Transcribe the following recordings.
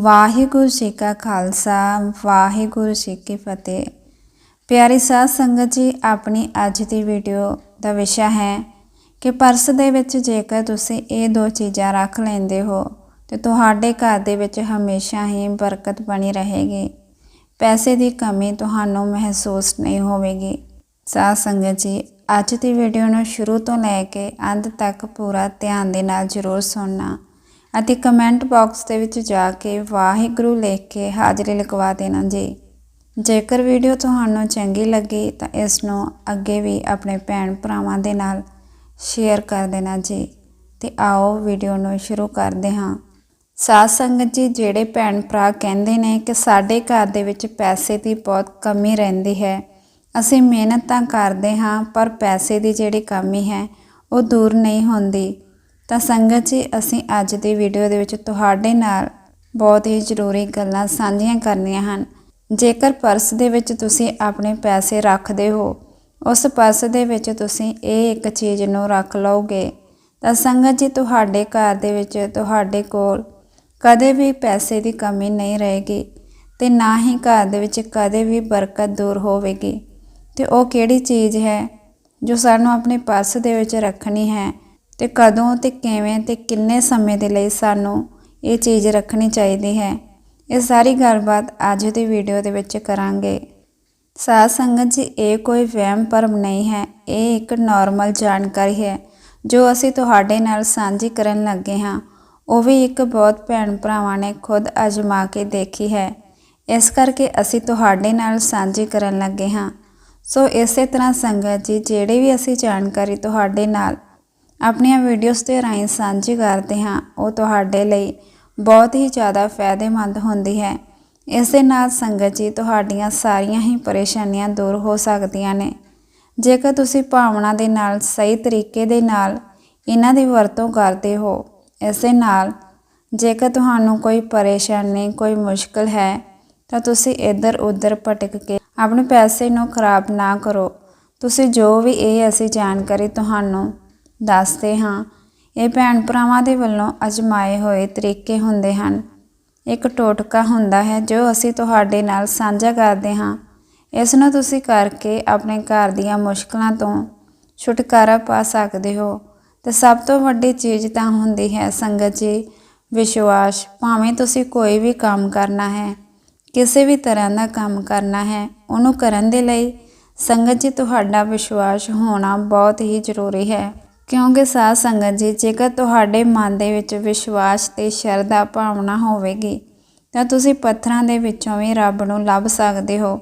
ਵਾਹਿਗੁਰੂ ਜੀ ਕਾ ਖਾਲਸਾ, ਵਾਹਿਗੁਰੂ ਜੀ ਕੀ ਫਤਿਹ। ਪਿਆਰੀ ਸਾਧ ਸੰਗਤ ਜੀ, ਆਪਣੀ ਅੱਜ ਦੀ ਵੀਡੀਓ ਦਾ ਵਿਸ਼ਾ ਹੈ ਕਿ ਪਰਸ ਦੇ ਵਿੱਚ ਜੇਕਰ ਤੁਸੀਂ ਇਹ ਦੋ ਚੀਜ਼ਾਂ ਰੱਖ ਲੈਂਦੇ ਹੋ, ਤੇ ਤੁਹਾਡੇ ਘਰ ਦੇ ਵਿੱਚ ਹਮੇਸ਼ਾ ਹੀ ਬਰਕਤ ਬਣੀ ਰਹੇਗੀ। ਪੈਸੇ ਦੀ ਕਮੀ ਤੁਹਾਨੂੰ ਮਹਿਸੂਸ ਨਹੀਂ ਹੋਵੇਗੀ। ਸਾਧ ਸੰਗਤ ਜੀ, ਅੱਜ ਦੀ ਵੀਡੀਓ ਨੂੰ ਸ਼ੁਰੂ ਤੋਂ ਲੈ ਕੇ ਅੰਤ ਤੱਕ ਪੂਰਾ ਧਿਆਨ ਦੇ ਨਾਲ ਜ਼ਰੂਰ ਸੁਣਨਾ। ਅਤੇ ਕਮੈਂਟ ਬਾਕਸ ਦੇ ਵਿੱਚ ਜਾ ਕੇ ਵਾਹਿਗੁਰੂ ਲਿਖ ਕੇ ਹਾਜ਼ਰੀ ਲਗਵਾ ਦੇਣਾ ਜੀ। ਜੇਕਰ ਵੀਡੀਓ ਤੁਹਾਨੂੰ ਚੰਗੀ ਲੱਗੀ ਤਾਂ ਇਸ ਨੂੰ ਅੱਗੇ ਵੀ ਆਪਣੇ ਭੈਣ ਭਰਾਵਾਂ ਦੇ ਨਾਲ ਸ਼ੇਅਰ ਕਰ ਦੇਣਾ ਜੀ। ਤੇ ਆਓ ਵੀਡੀਓ ਨੂੰ ਸ਼ੁਰੂ ਕਰਦੇ ਹਾਂ। ਸਾਧ ਸੰਗਤ ਜੀ, ਜਿਹੜੇ ਭੈਣ ਭਰਾ ਕਹਿੰਦੇ ਨੇ ਕਿ ਸਾਡੇ ਘਰ ਦੇ ਵਿੱਚ ਪੈਸੇ ਦੀ ਬਹੁਤ ਕਮੀ ਰਹਿੰਦੀ ਹੈ। ਅਸੀਂ ਮਿਹਨਤ ਤਾਂ ਕਰਦੇ ਹਾਂ, ਪਰ ਪੈਸੇ ਦੀ ਜਿਹੜੀ ਕਮੀ ਹੈ, ਉਹ ਦੂਰ ਨਹੀਂ ਹੁੰਦੀ। ਤਾਂ ਸੰਗਤ ਜੀ, ਅਸੀਂ ਅੱਜ ਦੀ ਵੀਡੀਓ ਦੇ ਵਿੱਚ ਤੁਹਾਡੇ ਨਾਲ ਬਹੁਤ ਹੀ ਜ਼ਰੂਰੀ ਗੱਲਾਂ ਸਾਂਝੀਆਂ ਕਰਨੀਆਂ ਹਨ। ਜੇਕਰ ਪਰਸ ਦੇ ਵਿੱਚ ਤੁਸੀਂ ਆਪਣੇ ਪੈਸੇ ਰੱਖਦੇ ਹੋ, ਉਸ ਪਰਸ ਦੇ ਵਿੱਚ ਤੁਸੀਂ ਇਹ ਇੱਕ ਚੀਜ਼ ਨੂੰ ਰੱਖ ਲਓਗੇ, ਤਾਂ ਸੰਗਤ ਜੀ, ਤੁਹਾਡੇ ਘਰ ਦੇ ਵਿੱਚ ਤੁਹਾਡੇ ਕੋਲ ਕਦੇ ਵੀ ਪੈਸੇ ਦੀ ਕਮੀ ਨਹੀਂ ਰਹੇਗੀ ਤੇ ਨਾ ਹੀ ਘਰ ਦੇ ਵਿੱਚ ਕਦੇ ਵੀ ਬਰਕਤ ਦੂਰ ਹੋਵੇਗੀ। ਤੇ ਉਹ ਕਿਹੜੀ ਚੀਜ਼ ਹੈ ਜੋ ਸਾਨੂੰ ਆਪਣੇ ਪਰਸ ਦੇ ਵਿੱਚ ਰੱਖਣੀ ਹੈ? ਤੇ ਕਦੋਂ ਤੇ ਕਿਵੇਂ ਤੇ ਕਿੰਨੇ ਸਮੇਂ ਦੇ ਲਈ ਸਾਨੂੰ ਇਹ ਚੀਜ਼ ਰੱਖਣੀ ਚਾਹੀਦੀ ਹੈ। ਇਹ ਸਾਰੀ ਗੱਲਬਾਤ ਅੱਜ ਦੀ ਵੀਡੀਓ ਦੇ ਵਿੱਚ ਕਰਾਂਗੇ। ਸਾਧ ਸੰਗਤ ਜੀ, ਇਹ ਕੋਈ ਵਹਿਮ ਭਰਮ ਨਹੀਂ ਹੈ। ਇਹ ਇੱਕ ਨਾਰਮਲ ਜਾਣਕਾਰੀ ਹੈ, ਜੋ ਅਸੀਂ ਤੁਹਾਡੇ ਨਾਲ ਸਾਂਝੀ ਕਰਨ ਲੱਗੇ ਹਾਂ। ਉਹ ਵੀ ਇੱਕ ਬਹੁਤ ਭੈਣ ਭਰਾਵਾਂ ਨੇ ਖੁਦ ਅਜਮਾ ਕੇ ਦੇਖੀ ਹੈ। ਇਸ ਕਰਕੇ ਅਸੀਂ ਤੁਹਾਡੇ ਨਾਲ ਸਾਂਝੀ ਕਰਨ ਲੱਗੇ ਹਾਂ। ਸੋ ਇਸੇ ਤਰ੍ਹਾਂ ਸੰਗਤ ਜੀ, ਜਿਹੜੀ ਵੀ ਅਸੀਂ ਜਾਣਕਾਰੀ ਤੁਹਾਡੇ ਨਾਲ ਆਪਣੀਆਂ ਵੀਡੀਓਜ਼ ਦੇ ਰਾਹੀਂ ਸਾਂਝੀ ਕਰਦੇ ਹਾਂ। ਉਹ ਤੁਹਾਡੇ ਲਈ ਬਹੁਤ ਹੀ ਜ਼ਿਆਦਾ ਫਾਇਦੇਮੰਦ ਹੁੰਦੀ ਹੈ। ਇਸ ਦੇ ਨਾਲ ਸੰਗਤ ਜੀ ਤੁਹਾਡੀਆਂ ਸਾਰੀਆਂ ਹੀ ਪਰੇਸ਼ਾਨੀਆਂ ਦੂਰ ਹੋ ਸਕਦੀਆਂ ਨੇ। ਜੇਕਰ ਤੁਸੀਂ ਭਾਵਨਾ ਦੇ ਨਾਲ, ਸਹੀ ਤਰੀਕੇ ਦੇ ਨਾਲ ਇਹਨਾਂ ਦੀ ਵਰਤੋਂ ਕਰਦੇ ਹੋ, ਇਸ ਦੇ ਨਾਲ ਜੇਕਰ ਤੁਹਾਨੂੰ ਕੋਈ ਪਰੇਸ਼ਾਨੀ, ਕੋਈ ਮੁਸ਼ਕਲ ਹੈ, ਤਾਂ ਤੁਸੀਂ ਇੱਧਰ ਉੱਧਰ ਭਟਕ ਕੇ ਆਪਣੇ ਪੈਸੇ ਨੂੰ ਖਰਾਬ ਨਾ ਕਰੋ। ਤੁਸੀਂ ਜੋ ਵੀ ਇਹ ਅਸੀਂ ਜਾਣਕਾਰੀ ਤੁਹਾਨੂੰ ਦੱਸਦੇ ਹਾਂ। ਇਹ ਭੈਣ ਭਰਾਵਾਂ ਦੇ ਵੱਲੋਂ ਅਜਮਾਏ ਹੋਏ ਤਰੀਕੇ ਹੁੰਦੇ ਹਨ। ਇੱਕ ਟੋਟਕਾ ਹੁੰਦਾ ਹੈ ਜੋ ਅਸੀਂ ਤੁਹਾਡੇ ਨਾਲ ਸਾਂਝਾ ਕਰਦੇ ਹਾਂ। ਇਸ ਨੂੰ ਤੁਸੀਂ ਕਰਕੇ ਆਪਣੇ ਘਰ ਦੀਆਂ ਮੁਸ਼ਕਲਾਂ ਤੋਂ ਛੁਟਕਾਰਾ ਪਾ ਸਕਦੇ ਹੋ। ਤੇ ਸਭ ਤੋਂ ਵੱਡੀ ਚੀਜ਼ ਤਾਂ ਹੁੰਦੀ ਹੈ ਸੰਗਤ ਜੀ, ਵਿਸ਼ਵਾਸ। ਭਾਵੇਂ ਤੁਸੀਂ ਕੋਈ ਵੀ ਕੰਮ ਕਰਨਾ ਹੈ, ਕਿਸੇ ਵੀ ਤਰ੍ਹਾਂ ਦਾ ਕੰਮ ਕਰਨਾ ਹੈ, ਉਹਨੂੰ ਕਰਨ ਦੇ ਲਈ ਸੰਗਤ ਜੀ, ਤੁਹਾਡਾ ਵਿਸ਼ਵਾਸ ਹੋਣਾ ਬਹੁਤ ਹੀ ਜ਼ਰੂਰੀ ਹੈ। ਕਿਉਂਕਿ ਸਾਧ ਸੰਗਤ ਜੀ, ਜੇਕਰ ਤੁਹਾਡੇ ਮਨ ਦੇ ਵਿੱਚ ਵਿਸ਼ਵਾਸ ਤੇ ਸ਼ਰਧਾ ਭਾਵਨਾ ਹੋਵੇਗੀ, ਤਾਂ ਤੁਸੀਂ ਪੱਥਰਾਂ ਦੇ ਵਿੱਚੋਂ ਵੀ ਰੱਬ ਨੂੰ ਲੱਭ ਸਕਦੇ ਹੋ।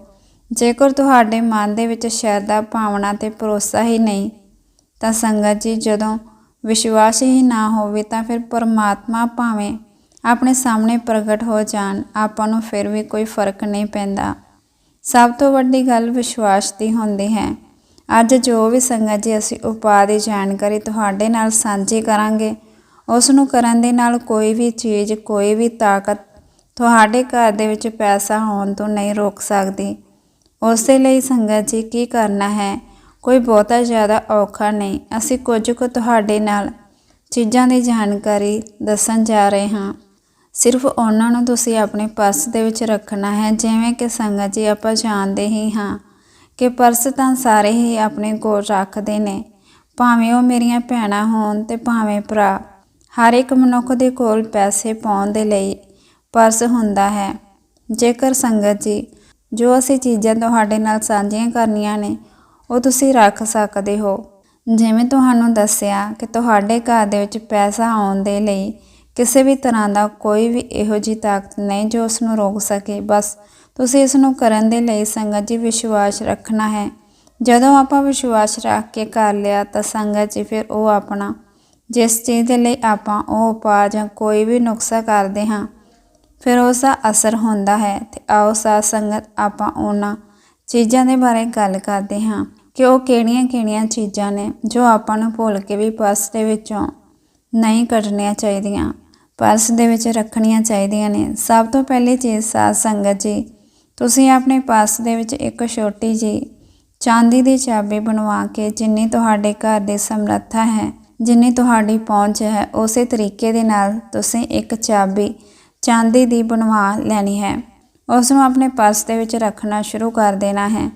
ਜੇਕਰ ਤੁਹਾਡੇ ਮਨ ਦੇ ਵਿੱਚ ਸ਼ਰਧਾ ਭਾਵਨਾ ਤੇ ਭਰੋਸਾ ਹੀ ਨਹੀਂ, ਤਾਂ ਸੰਗਤ ਜੀ, ਜਦੋਂ ਵਿਸ਼ਵਾਸ ਹੀ ਨਾ ਹੋਵੇ, ਤਾਂ ਫਿਰ ਪਰਮਾਤਮਾ ਭਾਵੇਂ ਆਪਣੇ ਸਾਹਮਣੇ ਪ੍ਰਗਟ ਹੋ ਜਾਣ, ਆਪਾਂ ਨੂੰ ਫਿਰ ਵੀ ਕੋਈ ਫ਼ਰਕ ਨਹੀਂ ਪੈਂਦਾ। ਸਭ ਤੋਂ ਵੱਡੀ ਗੱਲ ਵਿਸ਼ਵਾਸ ਦੀ ਹੁੰਦੀ ਹੈ। ਅੱਜ ਜੋ ਵੀ ਸੰਗਤ ਜੀ ਅਸੀਂ ਉਪਾਅ ਦੀ ਜਾਣਕਾਰੀ ਤੁਹਾਡੇ ਨਾਲ ਸਾਂਝੀ ਕਰਾਂਗੇ, ਉਸ ਨੂੰ ਕਰਨ ਦੇ ਨਾਲ ਕੋਈ ਵੀ ਚੀਜ਼, ਕੋਈ ਵੀ ਤਾਕਤ ਤੁਹਾਡੇ ਘਰ ਦੇ ਵਿੱਚ ਪੈਸਾ ਹੋਣ ਤੋਂ ਨਹੀਂ ਰੋਕ ਸਕਦੀ। ਉਸੇ ਲਈ ਸੰਗਤ ਜੀ ਕੀ ਕਰਨਾ ਹੈ? ਕੋਈ ਬਹੁਤਾ ਜ਼ਿਆਦਾ ਔਖਾ ਨਹੀਂ। ਅਸੀਂ ਕੁਝ ਕੁ ਤੁਹਾਡੇ ਨਾਲ ਚੀਜ਼ਾਂ ਦੀ ਜਾਣਕਾਰੀ ਦੱਸਣ ਜਾ ਰਹੇ ਹਾਂ। ਸਿਰਫ ਉਹਨਾਂ ਨੂੰ ਤੁਸੀਂ ਆਪਣੇ ਪਰਸ ਦੇ ਵਿੱਚ ਰੱਖਣਾ ਹੈ, ਜਿਵੇਂ ਕਿ ਸੰਗਤ ਜੀ ਆਪਾਂ ਜਾਣਦੇ ਹੀ ਹਾਂ। ਕਿ ਪਰਸ ਤਾਂ ਸਾਰੇ ਹੀ ਆਪਣੇ ਕੋਲ ਰੱਖਦੇ ਨੇ। ਭਾਵੇਂ ਉਹ ਮੇਰੀਆਂ ਭੈਣਾਂ ਹੋਣ ਤੇ ਭਾਵੇਂ ਭਰਾ, ਹਰ ਇੱਕ ਮਨੁੱਖ ਦੇ ਕੋਲ ਪੈਸੇ ਪਾਉਣ ਦੇ ਲਈ ਪਰਸ ਹੁੰਦਾ ਹੈ। ਜੇਕਰ ਸੰਗਤ ਜੀ, ਜੋ ਅਸੀਂ ਚੀਜ਼ਾਂ ਤੁਹਾਡੇ ਨਾਲ ਸਾਂਝੀਆਂ ਕਰਨੀਆਂ ਨੇ, ਉਹ ਤੁਸੀਂ ਰੱਖ ਸਕਦੇ ਹੋ। ਜਿਵੇਂ ਤੁਹਾਨੂੰ ਦੱਸਿਆ ਕਿ ਤੁਹਾਡੇ ਘਰ ਦੇ ਵਿੱਚ ਪੈਸਾ ਆਉਣ ਦੇ ਲਈ ਕਿਸੇ ਵੀ ਤਰ੍ਹਾਂ ਦਾ ਕੋਈ ਵੀ ਇਹੋ ਜੀ ਤਾਕਤ ਨਹੀਂ ਜੋ ਉਸ ਨੂੰ ਰੋਕ ਸਕੇ, ਬਸ ਤੁਸੀਂ ਇਸ ਨੂੰ ਕਰਨ ਦੇ ਲਈ ਸੰਗਤ ਜੀ ਵਿਸ਼ਵਾਸ ਰੱਖਣਾ ਹੈ। ਜਦੋਂ ਆਪਾਂ ਵਿਸ਼ਵਾਸ ਰੱਖ ਕੇ ਕਰ ਲਿਆ ਤਾਂ ਸੰਗਤ ਜੀ ਫਿਰ ਉਹ ਆਪਣਾ, ਜਿਸ ਚੀਜ਼ ਦੇ ਲਈ ਆਪਾਂ ਉਹ ਉਪਾਅ ਜਾਂ ਕੋਈ ਵੀ ਨੁਕਸਾ ਕਰਦੇ ਹਾਂ, ਫਿਰ ਉਸ ਦਾ ਅਸਰ ਹੁੰਦਾ ਹੈ ਤੇ ਆਓ ਸਾਧ ਸੰਗਤ ਆਪਾਂ ਉਹਨਾਂ ਚੀਜ਼ਾਂ ਦੇ ਬਾਰੇ ਗੱਲ ਕਰਦੇ ਹਾਂ ਕਿ ਉਹ ਕਿਹੜੀਆਂ-ਕਿਹੜੀਆਂ ਚੀਜ਼ਾਂ ਨੇ ਜੋ ਆਪਾਂ ਨੂੰ ਭੁੱਲ ਕੇ ਵੀ ਪਰਸ ਦੇ ਵਿੱਚੋਂ ਨਹੀਂ ਕੱਢਣੀਆਂ ਚਾਹੀਦੀਆਂ, ਪਰਸ ਦੇ ਵਿੱਚ ਰੱਖਣੀਆਂ ਚਾਹੀਦੀਆਂ ਨੇ। ਸਭ ਤੋਂ ਪਹਿਲੀ ਚੀਜ਼ ਸਾਧ ਸੰਗਤ ਜੀ ਤੁਸੀਂ ਆਪਣੇ ਪਰਸ ਦੇ ਵਿੱਚ ਇੱਕ ਛੋਟੀ ਜੀ ਚਾਂਦੀ ਦੀ ਚਾਬੀ ਬਣਵਾ ਕੇ ਜਿੰਨੀ ਤੁਹਾਡੇ ਘਰ ਦੀ ਸਮਰੱਥਾ ਹੈ, ਜਿੰਨੀ ਤੁਹਾਡੀ ਪਹੁੰਚ ਹੈ, ਉਸੇ ਤਰੀਕੇ ਦੇ ਨਾਲ ਤੁਸੀਂ ਇੱਕ ਚਾਬੀ ਚਾਂਦੀ ਦੀ ਬਣਵਾ ਲੈਣੀ ਹੈ। ਉਸ ਨੂੰ ਆਪਣੇ ਪਰਸ ਦੇ ਵਿੱਚ ਰੱਖਣਾ ਸ਼ੁਰੂ ਕਰ ਦੇਣਾ ਹੈ।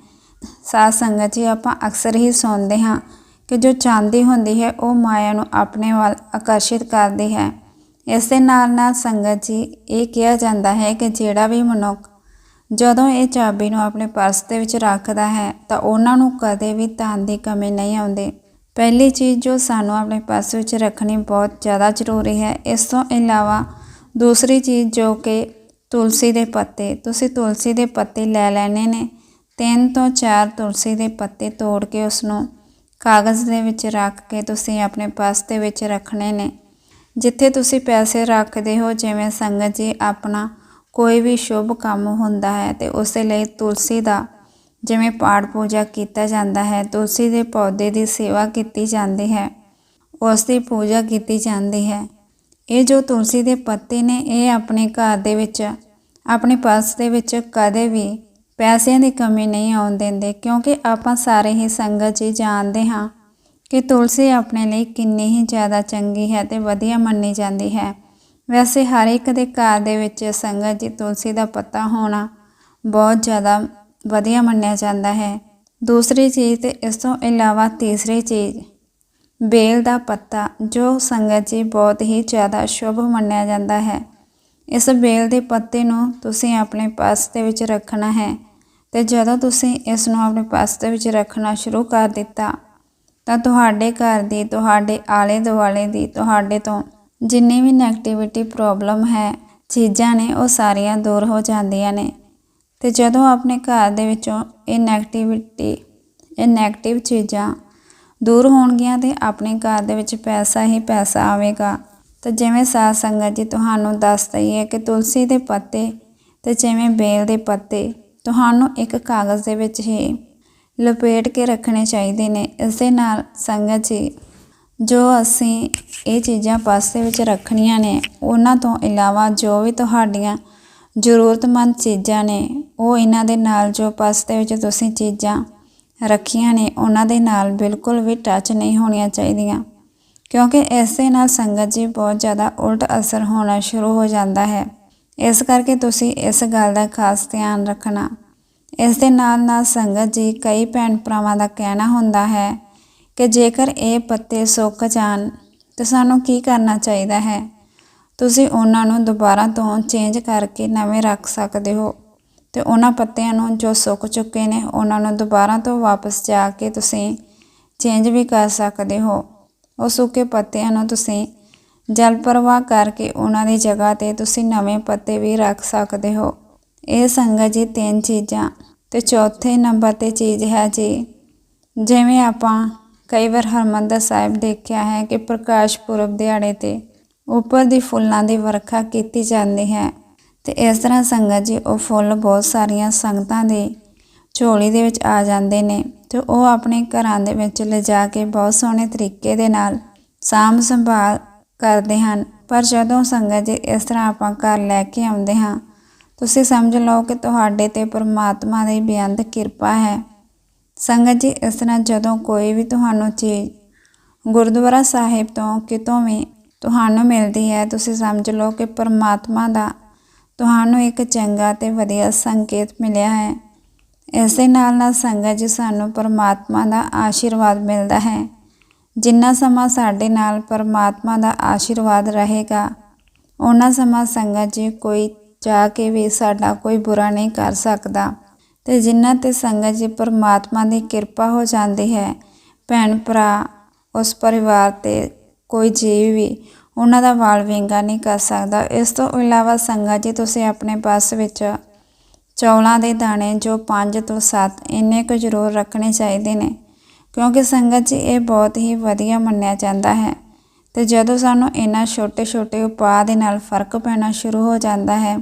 ਸਾਧ ਸੰਗਤ ਜੀ, ਆਪਾਂ ਅਕਸਰ ਹੀ ਸੁਣਦੇ ਹਾਂ ਕਿ ਜੋ ਚਾਂਦੀ ਹੁੰਦੀ ਹੈ, ਉਹ ਮਾਇਆ ਨੂੰ ਆਪਣੇ ਵੱਲ ਆਕਰਸ਼ਿਤ ਕਰਦੀ ਹੈ। ਇਸ ਦੇ ਨਾਲ ਨਾਲ ਸੰਗਤ ਜੀ, ਇਹ ਕਿਹਾ ਜਾਂਦਾ ਹੈ ਕਿ ਜਿਹੜਾ ਵੀ ਮਨੁੱਖ ਜਦੋਂ ਇਹ ਚਾਬੀ ਨੂੰ ਆਪਣੇ ਪਰਸ ਦੇ ਵਿੱਚ ਰੱਖਦਾ ਹੈ, ਤਾਂ ਉਹਨਾਂ ਨੂੰ ਕਦੇ ਵੀ ਧਨ ਦੀ ਕਮੀ ਨਹੀਂ ਆਉਂਦੀ। ਪਹਿਲੀ ਚੀਜ਼ ਜੋ ਸਾਨੂੰ ਆਪਣੇ ਪਰਸ ਵਿੱਚ ਰੱਖਣੀ ਬਹੁਤ ਜ਼ਿਆਦਾ ਜ਼ਰੂਰੀ ਹੈ, ਇਸ ਤੋਂ ਇਲਾਵਾ ਦੂਸਰੀ ਚੀਜ਼ ਜੋ ਕਿ ਤੁਲਸੀ ਦੇ ਪੱਤੇ, ਤੁਸੀਂ ਤੁਲਸੀ ਦੇ ਪੱਤੇ ਲੈ ਲੈਣੇ ਨੇ। ਤਿੰਨ ਤੋਂ ਚਾਰ ਤੁਲਸੀ ਦੇ ਪੱਤੇ ਤੋੜ ਕੇ ਉਸ ਨੂੰ ਕਾਗਜ਼ ਦੇ ਵਿੱਚ ਰੱਖ ਕੇ ਤੁਸੀਂ ਆਪਣੇ ਪਰਸ ਦੇ ਵਿੱਚ ਰੱਖਣੇ ਨੇ। ਜਿੱਥੇ ਤੁਸੀਂ ਪੈਸੇ ਰੱਖਦੇ ਹੋ, ਜਿਵੇਂ ਸੰਗਤ ਜੀ ਆਪਣਾ ਕੋਈ ਵੀ ਸ਼ੁਭ ਕੰਮ ਹੁੰਦਾ ਹੈ ਤੇ ਉਸ ਲਈ ਤੁਲਸੀ ਦਾ ਜਿਵੇਂ ਪਾਠ ਪੂਜਾ ਕੀਤਾ ਜਾਂਦਾ ਹੈ, ਤੁਲਸੀ ਦੇ ਪੌਦੇ ਦੀ ਸੇਵਾ ਕੀਤੀ ਜਾਂਦੀ ਹੈ, ਉਸ ਦੀ ਪੂਜਾ ਕੀਤੀ ਜਾਂਦੀ ਹੈ। ਇਹ ਜੋ ਤੁਲਸੀ ਦੇ ਪੱਤੇ ਨੇ, ਇਹ ਆਪਣੇ ਘਰ ਦੇ ਵਿੱਚ, ਆਪਣੇ ਪਰਸ ਦੇ ਵਿੱਚ ਕਦੇ ਵੀ ਪੈਸਿਆਂ ਦੀ ਕਮੀ ਨਹੀਂ ਆਉਣ ਦਿੰਦੇ, ਕਿਉਂਕਿ ਆਪਾਂ ਸਾਰੇ ਹੀ ਸੰਗਤ ਜੀ ਜਾਣਦੇ ਹਾਂ ਕਿ ਤੁਲਸੀ ਆਪਣੇ ਲਈ ਕਿੰਨੀ ਹੀ ਜ਼ਿਆਦਾ ਚੰਗੀ ਹੈ ਤੇ ਵਧੀਆ ਮੰਨੀ ਜਾਂਦੀ ਹੈ। ਵੈਸੇ ਹਰ ਇੱਕ ਦੇ ਘਰ ਦੇ ਵਿੱਚ ਸੰਗਤ ਜੀ ਤੁਲਸੀ ਦਾ ਪੱਤਾ ਹੋਣਾ ਬਹੁਤ ਜ਼ਿਆਦਾ ਵਧੀਆ ਮੰਨਿਆ ਜਾਂਦਾ ਹੈ। ਦੂਸਰੀ ਚੀਜ਼ ਤੇ ਇਸ ਤੋਂ ਇਲਾਵਾ ਤੀਸਰੀ ਚੀਜ਼, ਬੇਲ ਦਾ ਪੱਤਾ, ਜੋ ਸੰਗਤ ਜੀ ਬਹੁਤ ਹੀ ਜ਼ਿਆਦਾ ਸ਼ੁਭ ਮੰਨਿਆ ਜਾਂਦਾ ਹੈ। ਇਸ ਬੇਲ ਦੇ ਪੱਤੇ ਨੂੰ ਤੁਸੀਂ ਆਪਣੇ ਪਰਸ ਦੇ ਵਿੱਚ ਰੱਖਣਾ ਹੈ ਤੇ ਜਦੋਂ ਤੁਸੀਂ ਇਸ ਨੂੰ ਆਪਣੇ ਪਰਸ ਦੇ ਵਿੱਚ ਰੱਖਣਾ ਸ਼ੁਰੂ ਕਰ ਦਿੱਤਾ, ਤਾਂ ਤੁਹਾਡੇ ਘਰ ਦੀ, ਤੁਹਾਡੇ ਆਲੇ ਦੁਆਲੇ ਦੀ, ਤੁਹਾਡੇ ਤੋਂ ਜਿੰਨੀ ਵੀ ਨੈਗੇਟਿਵਿਟੀ ਪ੍ਰੋਬਲਮ ਹੈ, ਚੀਜ਼ਾਂ ਨੇ ਉਹ ਸਾਰੀਆਂ ਦੂਰ ਹੋ ਜਾਂਦੀਆਂ ਨੇ। ਤੇ ਜਦੋਂ ਆਪਣੇ ਘਰ ਦੇ ਵਿੱਚੋਂ ਇਹ ਨੈਗੇਟਿਵਿਟੀ ਇਹ ਨੈਗੇਟਿਵ ਚੀਜ਼ਾਂ ਦੂਰ ਹੋਣਗੀਆਂ ਤੇ ਆਪਣੇ ਘਰ ਦੇ ਵਿੱਚ ਪੈਸਾ ਹੀ ਪੈਸਾ ਆਵੇਗਾ। ਤਾਂ ਜਿਵੇਂ ਸਾਧ ਸੰਗਤ ਜੀ ਤੁਹਾਨੂੰ ਦੱਸ ਦਈਏ ਕਿ ਤੁਲਸੀ ਦੇ ਪੱਤੇ ਤੇ ਜਿਵੇਂ ਬੇਲ ਦੇ ਪੱਤੇ ਤੁਹਾਨੂੰ ਇੱਕ ਕਾਗਜ਼ ਦੇ ਵਿੱਚ ਹੀ ਲਪੇਟ ਕੇ ਰੱਖਣੇ ਚਾਹੀਦੇ ਨੇ। ਇਸ ਦੇ ਨਾਲ ਸੰਗਤ ਜੀ ਜੋ ਅਸੀਂ ਇਹ ਚੀਜ਼ਾਂ ਪਰਸ ਦੇ ਵਿੱਚ ਰੱਖਣੀਆਂ ਨੇ, ਉਹਨਾਂ ਤੋਂ ਇਲਾਵਾ ਜੋ ਵੀ ਤੁਹਾਡੀਆਂ ਜ਼ਰੂਰਤਮੰਦ ਚੀਜ਼ਾਂ ਨੇ, ਉਹ ਇਹਨਾਂ ਦੇ ਨਾਲ ਜੋ ਪਰਸ ਦੇ ਵਿੱਚ ਤੁਸੀਂ ਚੀਜ਼ਾਂ ਰੱਖੀਆਂ ਨੇ, ਉਹਨਾਂ ਦੇ ਨਾਲ ਬਿਲਕੁਲ ਵੀ ਟੱਚ ਨਹੀਂ ਹੋਣੀਆਂ ਚਾਹੀਦੀਆਂ। ਕਿਉਂਕਿ ਇਸ ਦੇ ਨਾਲ ਸੰਗਤ ਜੀ ਬਹੁਤ ਜ਼ਿਆਦਾ ਉਲਟ ਅਸਰ ਹੋਣਾ ਸ਼ੁਰੂ ਹੋ ਜਾਂਦਾ ਹੈ। ਇਸ ਕਰਕੇ ਤੁਸੀਂ ਇਸ ਗੱਲ ਦਾ ਖਾਸ ਧਿਆਨ ਰੱਖਣਾ। ਇਸ ਦੇ ਨਾਲ ਨਾਲ ਸੰਗਤ ਜੀ ਕਈ ਭੈਣ ਭਰਾਵਾਂ ਦਾ ਕਹਿਣਾ ਹੁੰਦਾ ਹੈ ਕਿ ਜੇਕਰ ਇਹ ਪੱਤੇ ਸੁੱਕ ਜਾਣ, ਤਾਂ ਸਾਨੂੰ ਕੀ ਕਰਨਾ ਚਾਹੀਦਾ ਹੈ? ਤੁਸੀਂ ਉਹਨਾਂ ਨੂੰ ਦੁਬਾਰਾ ਤੋਂ ਚੇਂਜ ਕਰਕੇ ਨਵੇਂ ਰੱਖ ਸਕਦੇ ਹੋ ਤੇ ਉਹਨਾਂ ਪੱਤਿਆਂ ਨੂੰ ਜੋ ਸੁੱਕ ਚੁੱਕੇ ਨੇ, ਉਹਨਾਂ ਨੂੰ ਦੁਬਾਰਾ ਤੋਂ ਵਾਪਸ ਜਾ ਕੇ ਤੁਸੀਂ ਚੇਂਜ ਵੀ ਕਰ ਸਕਦੇ ਹੋ। ਉਹ ਸੁੱਕੇ ਪੱਤਿਆਂ ਨੂੰ ਤੁਸੀਂ ਜਲ ਪ੍ਰਵਾਹ ਕਰਕੇ ਉਹਨਾਂ ਦੀ ਜਗ੍ਹਾ ਤੇ ਤੁਸੀਂ ਨਵੇਂ ਪੱਤੇ ਵੀ ਰੱਖ ਸਕਦੇ ਹੋ। ਇਹ ਸੰਗਤ ਜੀ ਤਿੰਨ ਚੀਜ਼ਾਂ ਤੇ ਚੌਥੇ ਨੰਬਰ ਤੇ ਚੀਜ਼ ਹੈ ਜੀ, ਜਿਵੇਂ ਆਪਾਂ ਕਈ ਵਾਰ ਹਰਮੰਦਰ ਸਾਹਿਬ ਦੇਖਿਆ ਹੈ ਕਿ ਪ੍ਰਕਾਸ਼ ਪੁਰਬ ਦਿਹਾੜੇ ਤੇ ਉੱਪਰ ਦੀ ਫੁੱਲਾਂ ਦੀ ਵਰਖਾ ਕੀਤੀ ਜਾਂਦੀ ਹੈ ਤੇ ਇਸ ਤਰ੍ਹਾਂ ਸੰਗਤ ਜੀ ਉਹ ਫੁੱਲ ਬਹੁਤ ਸਾਰੀਆਂ ਸੰਗਤਾਂ ਦੇ ਝੋਲੀ ਦੇ ਵਿੱਚ ਆ ਜਾਂਦੇ ਨੇ ਤੇ ਉਹ ਆਪਣੇ ਘਰਾਂ ਦੇ ਵਿੱਚ ਲਿਜਾ ਕੇ ਬਹੁਤ ਸੋਹਣੇ ਤਰੀਕੇ ਦੇ ਨਾਲ ਸਾਂਭ ਸੰਭਾਲ ਕਰਦੇ ਹਨ। ਪਰ ਜਦੋਂ ਸੰਗਤ ਜੀ ਇਸ ਤਰ੍ਹਾਂ ਆਪਾਂ ਘਰ ਲੈ ਕੇ ਆਉਂਦੇ ਹਾਂ, ਤੁਸੀਂ ਸਮਝ ਲਓ ਕਿ ਤੁਹਾਡੇ ਤੇ ਪਰਮਾਤਮਾ ਦੀ ਬੇਅੰਤ ਕਿਰਪਾ ਹੈ। ਸੰਗਤ ਜੀ, ਇਸ ਤਰ੍ਹਾਂ ਜਦੋਂ ਕੋਈ ਵੀ ਤੁਹਾਨੂੰ ਚੀਜ਼ ਗੁਰਦੁਆਰਾ ਸਾਹਿਬ ਤੋਂ ਕਿਤੋਂ ਵੀ ਤੁਹਾਨੂੰ ਮਿਲਦੀ ਹੈ, ਤੁਸੀਂ ਸਮਝ ਲਓ ਕਿ ਪਰਮਾਤਮਾ ਦਾ ਤੁਹਾਨੂੰ ਇੱਕ ਚੰਗਾ ਤੇ ਵਧੀਆ ਸੰਕੇਤ ਮਿਲਿਆ ਹੈ। ਇਸ ਦੇ ਨਾਲ ਨਾਲ ਸੰਗਤ ਜੀ, ਸਾਨੂੰ ਪਰਮਾਤਮਾ ਦਾ ਆਸ਼ੀਰਵਾਦ ਮਿਲਦਾ ਹੈ। ਜਿੰਨਾ ਸਮਾਂ ਸਾਡੇ ਨਾਲ ਪਰਮਾਤਮਾ ਦਾ ਆਸ਼ੀਰਵਾਦ ਰਹੇਗਾ ਉਹਨਾਂ ਸਮਾਂ ਸੰਗਤ ਜੀ ਕੋਈ ਜਾ ਕੇ ਵੀ ਸਾਡਾ ਕੋਈ ਬੁਰਾ ਨਹੀਂ ਕਰ ਸਕਦਾ। ਤੇ ਜਿਨ੍ਹਾਂ ਤੇ ਸੰਗਤ ਜੀ ਪਰਮਾਤਮਾ ਦੀ ਕਿਰਪਾ ਹੋ ਜਾਂਦੀ ਹੈ, ਭੈਣ ਭਰਾ, ਉਸ ਪਰਿਵਾਰ ਤੇ ਕੋਈ ਜੀਵ ਵੀ ਉਹਨਾਂ ਦਾ ਵਾਲ ਵਿੰਗਾ ਨਹੀਂ ਕਰ ਸਕਦਾ। ਇਸ ਤੋਂ ਇਲਾਵਾ ਸੰਗਤ ਜੀ, ਤੁਸੀਂ ਆਪਣੇ ਪਾਸ ਵਿੱਚ ਚੌਲਾਂ ਦੇ ਦਾਣੇ ਜੋ 5 ਤੋਂ 7 ਇੰਨੇ ਕੁ ਜ਼ਰੂਰ ਰੱਖਣੇ ਚਾਹੀਦੇ ਨੇ, ਕਿਉਂਕਿ ਸੰਗਤ ਜੀ ਇਹ ਬਹੁਤ ਹੀ ਵਧੀਆ ਮੰਨਿਆ ਜਾਂਦਾ ਹੈ ਤੇ ਜਦੋਂ ਸਾਨੂੰ ਇਹਨਾਂ ਛੋਟੇ ਛੋਟੇ ਉਪਾਅ ਦੇ ਨਾਲ ਫ਼ਰਕ ਪੈਣਾ ਸ਼ੁਰੂ ਹੋ ਜਾਂਦਾ ਹੈ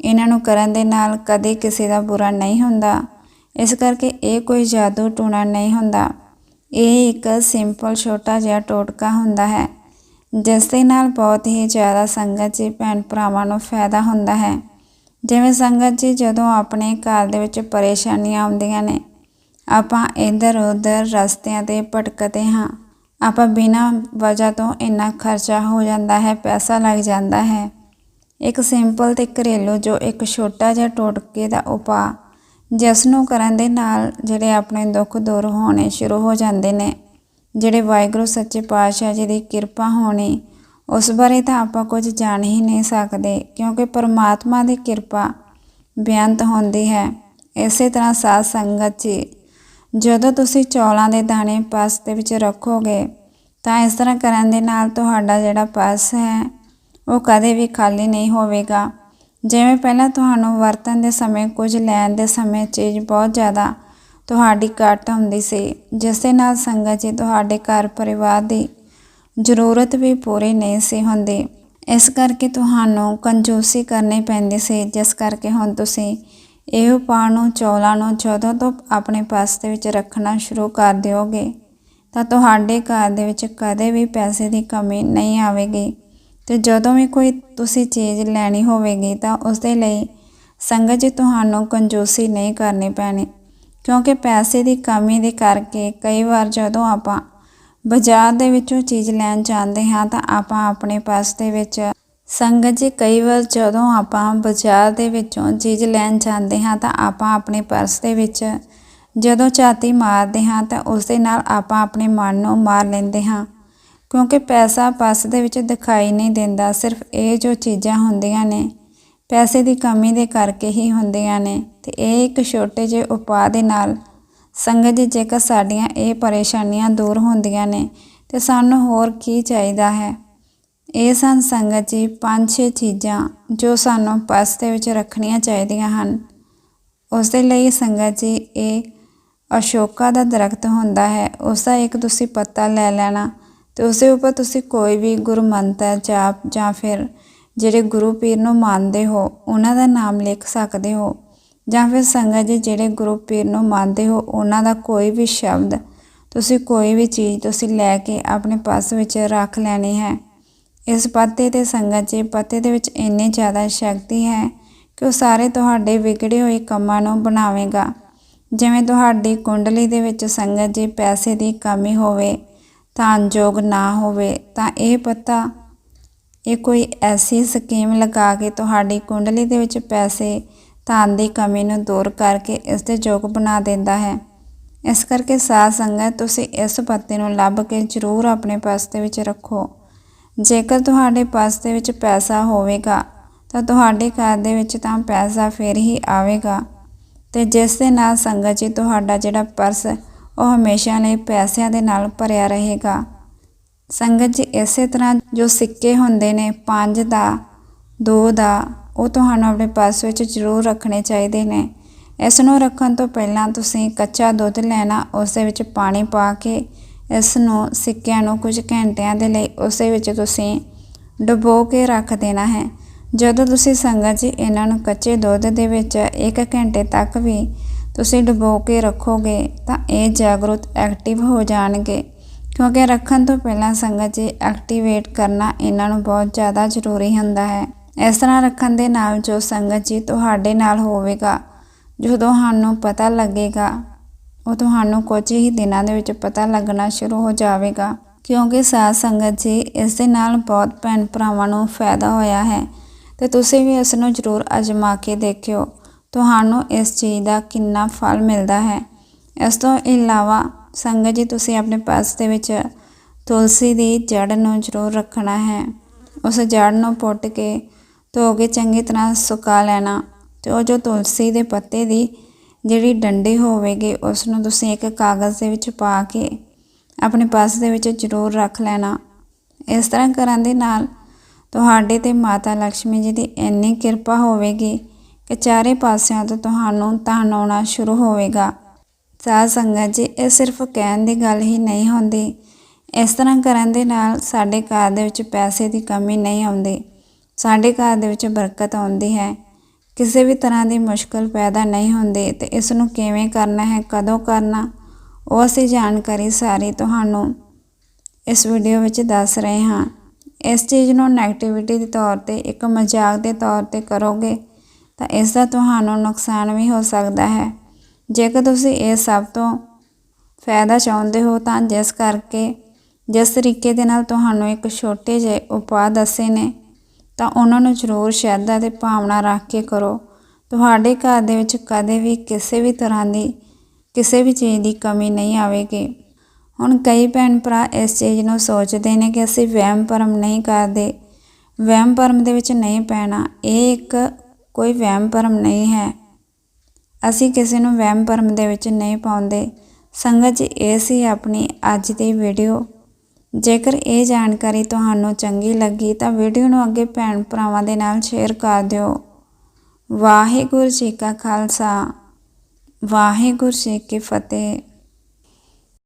ਇਹਨਾਂ ਨੂੰ ਕਰਨ ਦੇ ਨਾਲ ਕਦੇ ਕਿਸੇ ਦਾ ਬੁਰਾ ਨਹੀਂ ਹੁੰਦਾ। ਇਸ ਕਰਕੇ ਇਹ ਕੋਈ ਜਾਦੂ ਟੂਣਾ ਨਹੀਂ ਹੁੰਦਾ। ਇਹ ਇੱਕ ਸਿੰਪਲ ਛੋਟਾ ਜਿਹਾ ਟੋਟਕਾ ਹੁੰਦਾ ਹੈ, ਜਿਸ ਦੇ ਨਾਲ ਬਹੁਤ ਹੀ ਜ਼ਿਆਦਾ ਸੰਗਤ ਜੀ ਭੈਣ ਭਰਾਵਾਂ ਨੂੰ ਫਾਇਦਾ ਹੁੰਦਾ ਹੈ। ਜਿਵੇਂ ਸੰਗਤ ਜੀ ਜਦੋਂ ਆਪਣੇ ਘਰ ਦੇ ਵਿੱਚ ਪਰੇਸ਼ਾਨੀਆਂ ਆਉਂਦੀਆਂ ਨੇ, ਆਪਾਂ ਇੱਧਰ ਉੱਧਰ ਰਸਤਿਆਂ ਤੇ ਭਟਕਦੇ ਹਾਂ। ਆਪਾਂ ਬਿਨਾਂ ਵਜ੍ਹਾ ਤੋਂ ਇੰਨਾ ਖਰਚਾ ਹੋ ਜਾਂਦਾ ਹੈ, ਪੈਸਾ ਲੱਗ ਜਾਂਦਾ ਹੈ। ਇੱਕ ਸਿੰਪਲ ਤੇ ਘਰੇਲੂ ਜੋ ਇੱਕ ਛੋਟਾ ਜਿਹਾ ਟੋਟਕੇ ਦਾ ਉਪਾਅ ਜਿਸ ਨੂੰ ਕਰਨ ਦੇ ਨਾਲ ਜਿਹੜੇ ਆਪਣੇ ਦੁੱਖ ਦੂਰ ਹੋਣੇ ਸ਼ੁਰੂ ਹੋ ਜਾਂਦੇ ਨੇ। ਜਿਹੜੇ ਵਾਹਿਗੁਰੂ ਸੱਚੇ ਪਾਤਸ਼ਾਹ ਜੀ ਦੀ ਕਿਰਪਾ ਹੋਣੀ, ਉਸ ਬਾਰੇ ਤਾਂ ਆਪਾਂ ਕੁਝ ਜਾਣ ਹੀ ਨਹੀਂ ਸਕਦੇ, ਕਿਉਂਕਿ ਪਰਮਾਤਮਾ ਦੀ ਕਿਰਪਾ ਬੇਅੰਤ ਹੁੰਦੀ ਹੈ। ਇਸੇ ਤਰ੍ਹਾਂ ਸਾਧ ਸੰਗਤ ਜੀ, ਜਦੋਂ ਤੁਸੀਂ ਚੌਲਾਂ ਦੇ ਦਾਣੇ ਪਰਸ ਦੇ ਵਿੱਚ ਰੱਖੋਗੇ, ਤਾਂ ਇਸ ਤਰ੍ਹਾਂ ਕਰਨ ਦੇ ਨਾਲ ਤੁਹਾਡਾ ਜਿਹੜਾ ਪਰਸ ਹੈ ਉਹ ਕਦੇ ਵੀ ਖਾਲੀ ਨਹੀਂ ਹੋਵੇਗਾ। ਜਿਵੇਂ ਪਹਿਲਾਂ ਤੁਹਾਨੂੰ ਵਰਤਣ ਦੇ ਸਮੇਂ, ਕੁਝ ਲੈਣ ਦੇ ਸਮੇਂ ਚੀਜ਼ ਬਹੁਤ ਜ਼ਿਆਦਾ ਤੁਹਾਡੀ ਘੱਟ ਹੁੰਦੀ ਸੀ, ਜਿਸ ਦੇ ਨਾਲ ਸੰਗਤ ਜੀ ਤੁਹਾਡੇ ਘਰ ਪਰਿਵਾਰ ਦੀ ਜ਼ਰੂਰਤ ਵੀ ਪੂਰੀ ਨਹੀਂ ਸੀ ਹੁੰਦੀ। ਇਸ ਕਰਕੇ ਤੁਹਾਨੂੰ ਕੰਜੂਸੀ ਕਰਨੀ ਪੈਂਦੀ ਸੀ, ਜਿਸ ਕਰਕੇ ਹੁਣ ਤੁਸੀਂ ਇਹ ਉਪਾਅ ਨੂੰ, ਚੌਲਾਂ ਨੂੰ ਜਦੋਂ ਤੋਂ ਆਪਣੇ ਪਾਸ ਦੇ ਵਿੱਚ ਰੱਖਣਾ ਸ਼ੁਰੂ ਕਰ ਦਿਓਗੇ, ਤਾਂ ਤੁਹਾਡੇ ਘਰ ਦੇ ਵਿੱਚ ਕਦੇ ਵੀ ਪੈਸੇ ਦੀ ਕਮੀ ਨਹੀਂ ਆਵੇਗੀ। ਤੇ ਜਦੋਂ ਵੀ ਕੋਈ ਤੁਸੀਂ ਚੀਜ਼ ਲੈਣੀ ਹੋਵੇਗੀ ਤਾਂ ਉਸ ਦੇ ਲਈ ਸੰਗਤ ਜੀ ਤੁਹਾਨੂੰ ਕੰਜੂਸੀ ਨਹੀਂ ਕਰਨੀ ਪੈਣੀ, ਕਿਉਂਕਿ ਪੈਸੇ ਦੀ ਕਮੀ ਦੇ ਕਰਕੇ ਕਈ ਵਾਰ ਜਦੋਂ ਆਪਾਂ ਬਾਜ਼ਾਰ ਦੇ ਵਿੱਚੋਂ ਚੀਜ਼ ਲੈਣ ਜਾਂਦੇ ਹਾਂ ਤਾਂ ਆਪਾਂ ਆਪਣੇ ਪਰਸ ਦੇ ਵਿੱਚ ਸੰਗਤ ਜੀ ਕਈ ਵਾਰ ਜਦੋਂ ਆਪਾਂ ਬਾਜ਼ਾਰ ਦੇ ਵਿੱਚੋਂ ਚੀਜ਼ ਲੈਣ ਜਾਂਦੇ ਹਾਂ ਤਾਂ ਆਪਾਂ ਆਪਣੇ ਪਰਸ ਦੇ ਵਿੱਚ ਜਦੋਂ ਝਾਤੀ ਮਾਰਦੇ ਹਾਂ ਤਾਂ ਉਸ ਦੇ ਨਾਲ ਆਪਾਂ ਆਪਣੇ ਮਨ ਨੂੰ ਮਾਰ ਲੈਂਦੇ ਹਾਂ। ਕਿਉਂਕਿ ਪੈਸਾ ਪਰਸ ਦੇ ਵਿੱਚ ਦਿਖਾਈ ਨਹੀਂ ਦਿੰਦਾ, ਸਿਰਫ ਇਹ ਜੋ ਚੀਜ਼ਾਂ ਹੁੰਦੀਆਂ ਨੇ, ਪੈਸੇ ਦੀ ਕਮੀ ਦੇ ਕਰਕੇ ਹੀ ਹੁੰਦੀਆਂ ਨੇ। ਤੇ ਇਹ ਇੱਕ ਛੋਟੇ ਜਿਹੇ ਉਪਾਅ ਦੇ ਨਾਲ ਸੰਗਤ ਜੀ, ਜੇਕਰ ਸਾਡੀਆਂ ਇਹ ਪਰੇਸ਼ਾਨੀਆਂ ਦੂਰ ਹੁੰਦੀਆਂ ਨੇ, ਤੇ ਸਾਨੂੰ ਹੋਰ ਕੀ ਚਾਹੀਦਾ ਹੈ? ਇਹ ਸਨ ਸੰਗਤ ਜੀ ਪੰਜ ਛੇ ਚੀਜ਼ਾਂ ਜੋ ਸਾਨੂੰ ਪਰਸ ਦੇ ਵਿੱਚ ਰੱਖਣੀਆਂ ਚਾਹੀਦੀਆਂ ਹਨ। ਉਸ ਦੇ ਲਈ ਸੰਗਤ ਜੀ, ਇਹ ਅਸ਼ੋਕਾ ਦਾ ਦਰਖਤ ਹੁੰਦਾ ਹੈ, ਉਸ ਦਾ ਇੱਕ ਤੁਸੀਂ ਪੱਤਾ ਲੈ ਲੈਣਾ। ਤੇ ਉਸ ਦੇ ਉੱਪਰ ਤੁਸੀਂ ਕੋਈ ਵੀ ਗੁਰੂ ਮੰਤਰ ਜਾਪ ਜਾਂ ਫਿਰ ਜਿਹੜੇ ਗੁਰੂ ਪੀਰ ਨੂੰ ਮੰਨਦੇ ਹੋ, ਉਹਨਾਂ ਦਾ ਨਾਮ ਲਿਖ ਸਕਦੇ ਹੋ। ਜਾਂ ਫਿਰ ਸੰਗਤ ਜੀ ਜਿਹੜੇ ਗੁਰੂ ਪੀਰ ਨੂੰ ਮੰਨਦੇ ਹੋ, ਉਹਨਾਂ ਦਾ ਕੋਈ ਵੀ ਸ਼ਬਦ ਤੁਸੀਂ ਕੋਈ ਵੀ ਚੀਜ਼ ਤੁਸੀਂ ਲੈ ਕੇ ਆਪਣੇ ਪਾਸ ਵਿੱਚ ਰੱਖ ਲੈਣੀ ਹੈ। ਇਸ ਪੱਤੇ ਤੇ ਸੰਗਤ ਜੀ ਪੱਤੇ ਦੇ ਵਿੱਚ ਇੰਨੀ ਜ਼ਿਆਦਾ ਸ਼ਕਤੀ ਹੈ ਕਿ ਉਹ ਸਾਰੇ ਤੁਹਾਡੇ ਵਿਗੜੇ ਹੋਏ ਕੰਮਾਂ ਨੂੰ ਬਣਾਵੇਗਾ। ਜਿਵੇਂ ਤੁਹਾਡੀ ਕੁੰਡਲੀ ਦੇ ਵਿੱਚ ਸੰਗਤ ਜੀ ਪੈਸੇ ਦੀ ਕਮੀ ਹੋਵੇ ਧਾਨਯੋਗ ਨਾ ਹੋਵੇ, ਤਾਂ ਇਹ ਪੱਤਾ, ਇਹ ਕੋਈ ਐਸੀ ਸਕੀਮ ਲਗਾ ਕੇ ਤੁਹਾਡੀ ਕੁੰਡਲੀ ਦੇ ਵਿੱਚ ਪੈਸੇ ਧਨ ਦੀ ਕਮੀ ਨੂੰ ਦੂਰ ਕਰਕੇ ਇਸ ਦੇ ਯੋਗ ਬਣਾ ਦਿੰਦਾ ਹੈ। ਇਸ ਕਰਕੇ ਸਾਧ ਸੰਗਤ, ਤੁਸੀਂ ਇਸ ਪੱਤੇ ਨੂੰ ਲੱਭ ਕੇ ਜ਼ਰੂਰ ਆਪਣੇ ਪਰਸ ਦੇ ਵਿੱਚ ਰੱਖੋ। ਜੇਕਰ ਤੁਹਾਡੇ ਪਰਸ ਦੇ ਵਿੱਚ ਪੈਸਾ ਹੋਵੇਗਾ, ਤਾਂ ਤੁਹਾਡੇ ਘਰ ਦੇ ਵਿੱਚ ਤਾਂ ਪੈਸਾ ਫੇਰ ਹੀ ਆਵੇਗਾ। ਤੇ ਜਿਸ ਦੇ ਨਾਲ ਸੰਗਤ ਜੀ, ਤੁਹਾਡਾ ਜਿਹੜਾ ਪਰਸ ਉਹ ਹਮੇਸ਼ਾ ਲਈ ਪੈਸਿਆਂ ਦੇ ਨਾਲ ਭਰਿਆ ਰਹੇਗਾ। ਸੰਗਤ ਜੀ ਇਸੇ ਤਰ੍ਹਾਂ ਜੋ ਸਿੱਕੇ ਹੁੰਦੇ ਨੇ 5 ਦਾ 2 ਦਾ, ਉਹ ਤੁਹਾਨੂੰ ਆਪਣੇ ਪਾਸ ਵਿੱਚ ਜ਼ਰੂਰ ਰੱਖਣੇ ਚਾਹੀਦੇ ਨੇ। ਇਸ ਨੂੰ ਰੱਖਣ ਤੋਂ ਪਹਿਲਾਂ ਤੁਸੀਂ ਕੱਚਾ ਦੁੱਧ ਲੈਣਾ ਉਸ ਦੇ ਵਿੱਚ ਪਾਣੀ ਪਾ ਕੇ ਇਸ ਨੂੰ ਸਿੱਕਿਆਂ ਨੂੰ ਕੁਝ ਘੰਟਿਆਂ ਦੇ ਲਈ ਉਸੇ ਵਿੱਚ ਤੁਸੀਂ ਡੁਬੋ ਕੇ ਰੱਖ ਦੇਣਾ ਹੈ। ਜਦੋਂ ਤੁਸੀਂ ਸੰਗਤ ਜੀ ਇਹਨਾਂ ਨੂੰ ਕੱਚੇ ਦੁੱਧ ਦੇ ਵਿੱਚ 1 ਘੰਟੇ ਤੱਕ ਵੀ ਤੁਸੀਂ ਡੁਬੋ ਕੇ ਰੱਖੋਗੇ ਤਾਂ ਇਹ ਜਾਗਰੂਕ ਐਕਟਿਵ ਹੋ ਜਾਣਗੇ। ਕਿਉਂਕਿ ਰੱਖਣ ਤੋਂ ਪਹਿਲਾਂ ਸੰਗਤ ਜੀ ਐਕਟੀਵੇਟ ਕਰਨਾ ਇਹਨਾਂ ਨੂੰ ਬਹੁਤ ਜ਼ਿਆਦਾ ਜ਼ਰੂਰੀ ਹੁੰਦਾ ਹੈ। ਇਸ ਤਰ੍ਹਾਂ ਰੱਖਣ ਦੇ ਨਾਲ ਜੋ ਸੰਗਤ ਜੀ ਤੁਹਾਡੇ ਨਾਲ ਹੋਵੇਗਾ, ਜਦੋਂ ਤੁਹਾਨੂੰ ਪਤਾ ਲੱਗੇਗਾ, ਉਹ ਤੁਹਾਨੂੰ ਕੁਝ ਹੀ ਦਿਨਾਂ ਦੇ ਵਿੱਚ ਪਤਾ ਲੱਗਣਾ ਸ਼ੁਰੂ ਹੋ ਜਾਵੇਗਾ। ਕਿਉਂਕਿ ਸਾਧ ਸੰਗਤ ਜੀ ਇਸ ਦੇ ਨਾਲ ਬਹੁਤ ਭੈਣ ਭਰਾਵਾਂ ਨੂੰ ਫਾਇਦਾ ਹੋਇਆ ਹੈ ਤੇ ਤੁਸੀਂ ਵੀ ਇਸ ਨੂੰ ਜ਼ਰੂਰ ਅਜਮਾ ਕੇ ਦੇਖਿਓ। ਤੁਹਾਨੂੰ ਇਸ ਚੀਜ਼ ਦਾ ਕਿੰਨਾ ਫਲ ਮਿਲਦਾ ਹੈ। ਇਸ ਤੋਂ ਇਲਾਵਾ ਸੰਗਤ ਜੀ, ਤੁਸੀਂ ਆਪਣੇ ਪਰਸ ਦੇ ਵਿੱਚ ਤੁਲਸੀ ਦੀ ਜੜ ਨੂੰ ਜ਼ਰੂਰ ਰੱਖਣਾ ਹੈ। ਉਸ ਜੜ ਨੂੰ ਪੁੱਟ ਕੇ ਧੋ ਕੇ ਚੰਗੀ ਤਰ੍ਹਾਂ ਸੁਕਾ ਲੈਣਾ ਤੇ ਉਹ ਜੋ ਤੁਲਸੀ ਦੇ ਪੱਤੇ ਦੀ ਜਿਹੜੀ ਡੰਡੀ ਹੋਵੇਗੀ, ਉਸ ਨੂੰ ਤੁਸੀਂ ਇੱਕ ਕਾਗਜ਼ ਦੇ ਵਿੱਚ ਪਾ ਕੇ ਆਪਣੇ ਪਰਸ ਦੇ ਵਿੱਚ ਜ਼ਰੂਰ ਰੱਖ ਲੈਣਾ। ਇਸ ਤਰ੍ਹਾਂ ਕਰਨ ਦੇ ਨਾਲ ਤੁਹਾਡੇ ਤੇ ਮਾਤਾ ਲక్ష్ਮੀ ਜੀ ਦੀ ਇੰਨੀ ਕਿਰਪਾ ਹੋਵੇਗੀ ਕਿ ਚਾਰੇ ਪਾਸਿਆਂ ਤੋਂ ਤੁਹਾਨੂੰ ਧਨ ਆਉਣਾ ਸ਼ੁਰੂ ਹੋਵੇਗਾ। ਸਾਧ ਸੰਗਤ ਜੀ, ਇਹ ਸਿਰਫ ਕਹਿਣ ਦੀ ਗੱਲ ਹੀ ਨਹੀਂ ਹੁੰਦੀ। ਇਸ ਤਰ੍ਹਾਂ ਕਰਨ ਦੇ ਨਾਲ ਸਾਡੇ ਘਰ ਦੇ ਵਿੱਚ ਪੈਸੇ ਦੀ ਕਮੀ ਨਹੀਂ ਆਉਂਦੀ। ਸਾਡੇ ਘਰ ਦੇ ਵਿੱਚ ਬਰਕਤ ਆਉਂਦੀ ਹੈ। ਕਿਸੇ ਵੀ ਤਰ੍ਹਾਂ ਦੀ ਮੁਸ਼ਕਲ ਪੈਦਾ ਨਹੀਂ ਹੁੰਦੀ ਤੇ ਇਸ ਨੂੰ ਕਿਵੇਂ ਕਰਨਾ ਹੈ, ਕਦੋਂ ਕਰਨਾ, ਉਹ ਅਸੀਂ ਜਾਣਕਾਰੀ ਸਾਰੀ ਤੁਹਾਨੂੰ ਇਸ ਵੀਡੀਓ ਵਿੱਚ ਦੱਸ ਰਹੇ ਹਾਂ। ਇਸ ਚੀਜ਼ ਨੂੰ ਨੈਗੇਟਿਵਿਟੀ ਦੇ ਤੌਰ ਤੇ ਇੱਕ ਮਜ਼ਾਕ ਦੇ ਤੌਰ ਤੇ ਕਰੋਗੇ ਤਾਂ ਇਸ ਦਾ ਤੁਹਾਨੂੰ ਨੁਕਸਾਨ ਵੀ ਹੋ ਸਕਦਾ ਹੈ। ਜੇਕਰ ਤੁਸੀਂ ਇਹ ਸਭ ਤੋਂ ਫਾਇਦਾ ਚਾਹੁੰਦੇ ਹੋ ਤਾਂ ਜਿਸ ਕਰਕੇ ਜਿਸ ਤਰੀਕੇ ਦੇ ਨਾਲ ਤੁਹਾਨੂੰ ਇੱਕ ਛੋਟੇ ਜਿਹੇ ਉਪਾਅ ਦੱਸੇ ਨੇ, ਤਾਂ ਉਹਨਾਂ ਨੂੰ ਜ਼ਰੂਰ ਸ਼ਰਧਾ ਤੇ ਭਾਵਨਾ ਰੱਖ ਕੇ ਕਰੋ। ਤੁਹਾਡੇ ਘਰ ਦੇ ਵਿੱਚ ਕਦੇ ਵੀ ਕਿਸੇ ਵੀ ਤਰ੍ਹਾਂ ਦੀ, ਕਿਸੇ ਵੀ ਚੀਜ਼ ਦੀ ਕਮੀ ਨਹੀਂ ਆਵੇਗੀ। ਹੁਣ ਕਈ ਭੈਣ ਭਰਾ ਇਸ ਚੀਜ਼ ਨੂੰ ਸੋਚਦੇ ਨੇ ਕਿ ਅਸੀਂ ਵਹਿਮ ਭਰਮ ਨਹੀਂ ਕਰਦੇ। ਵਹਿਮ ਭਰਮ ਦੇ ਵਿੱਚ ਨਹੀਂ ਪੈਣਾ। ਇਹ ਇੱਕ ਕੋਈ ਵਹਿਮ ਭਰਮ ਨਹੀਂ ਹੈ। ਅਸੀਂ ਕਿਸੇ ਨੂੰ ਵਹਿਮ ਭਰਮ ਦੇ ਵਿੱਚ ਨਹੀਂ ਪਾਉਂਦੇ। ਸੰਗਤ ਜੀ ਇਹ ਸੀ ਆਪਣੀ ਅੱਜ ਦੀ ਵੀਡੀਓ। ਜੇਕਰ ਇਹ ਜਾਣਕਾਰੀ ਤੁਹਾਨੂੰ ਚੰਗੀ ਲੱਗੀ ਤਾਂ ਵੀਡੀਓ ਨੂੰ ਅੱਗੇ ਭੈਣ ਭਰਾਵਾਂ ਦੇ ਨਾਲ ਸ਼ੇਅਰ ਕਰ ਦਿਓ। ਵਾਹਿਗੁਰੂ ਜੀ ਕਾ ਖਾਲਸਾ। ਵਾਹਿਗੁਰੂ ਜੀ ਕੀ ਫਤਿਹ।